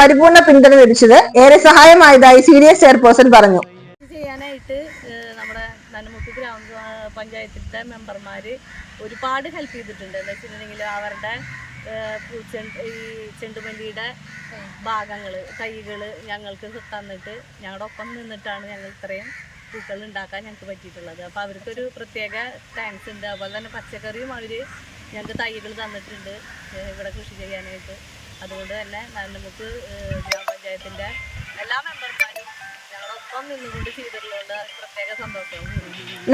പരിപൂർണ പിന്തുണ ലഭിച്ചത് ഏറെ സഹായമായതായി സി ഡി എസ് ചെയർപേഴ്സൺ പറഞ്ഞു. ചെയ്യാനായിട്ട് നമ്മുടെ നമ്മുടെ ഗ്രാമ ഗ്രാമപഞ്ചായത്തിലത്തെ മെമ്പർമാര് ഒരുപാട് ഹെൽപ്പ് ചെയ്തിട്ടുണ്ട്. എന്ന് വെച്ചിട്ടുണ്ടെങ്കിൽ അവരുടെ ഈ ചെണ്ടുമല്ലിയുടെ ഭാഗങ്ങൾ തൈകൾ ഞങ്ങൾക്ക് തന്നിട്ട് ഞങ്ങളുടെ ഒപ്പം നിന്നിട്ടാണ് ഞങ്ങൾ ഇത്രയും പൂക്കൾ ഉണ്ടാക്കാൻ ഞങ്ങൾക്ക് പറ്റിയിട്ടുള്ളത്. അപ്പോൾ അവർക്കൊരു പ്രത്യേക താങ്ക്സ് ഉണ്ട്. അതുപോലെ തന്നെ പച്ചക്കറിയും അവർ ഞങ്ങൾക്ക് തൈകൾ തന്നിട്ടുണ്ട്. ഇവിടെ കൃഷി ചെയ്യാനായിട്ട്. അതുകൊണ്ട് തന്നെ നമുക്ക് ഗ്രാമപഞ്ചായത്തിന്റെ എല്ലാ മെമ്പർമാരും ഞങ്ങളൊപ്പം നിന്നുകൊണ്ട് ചെയ്തിട്ടുള്ളതുകൊണ്ട് പ്രത്യേക സന്തോഷം.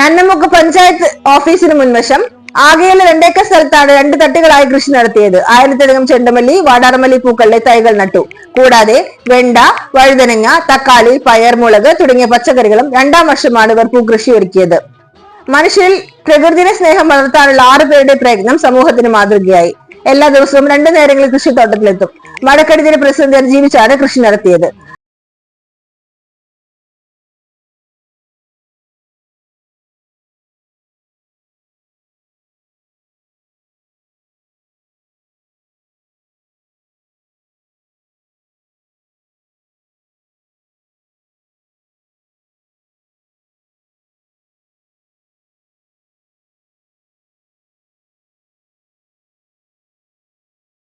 നന്നമുക്ക് പഞ്ചായത്ത് ഓഫീസിന് മുൻവശം ആകെയുള്ള രണ്ടേക്കർ സ്ഥലത്താണ് രണ്ട് തട്ടുകളായി കൃഷി നടത്തിയത്. ആയിരത്തിലധികം ചെണ്ടുമല്ലി വാടാർമല്ലി പൂക്കളുടെ തൈകൾ നട്ടു. കൂടാതെ വെണ്ട വഴുതനങ്ങ തക്കാളി പയർ മുളക് തുടങ്ങിയ പച്ചക്കറികളും രണ്ടാം വർഷമാണ് ഇവർ പൂക്കൃഷി ഒരുക്കിയത്. മനുഷ്യരിൽ പ്രകൃതിയെ സ്നേഹം വളർത്താനുള്ള ആറ് പേരുടെ പ്രയത്നം സമൂഹത്തിന് മാതൃകയായി. എല്ലാ ദിവസവും രണ്ടു നേരങ്ങളിൽ കൃഷിത്തോട്ടത്തിലെത്തും. മഴക്കെടുതിന് പ്രതിസന്ധി അതിജീവിച്ചാണ് കൃഷി നടത്തിയത്.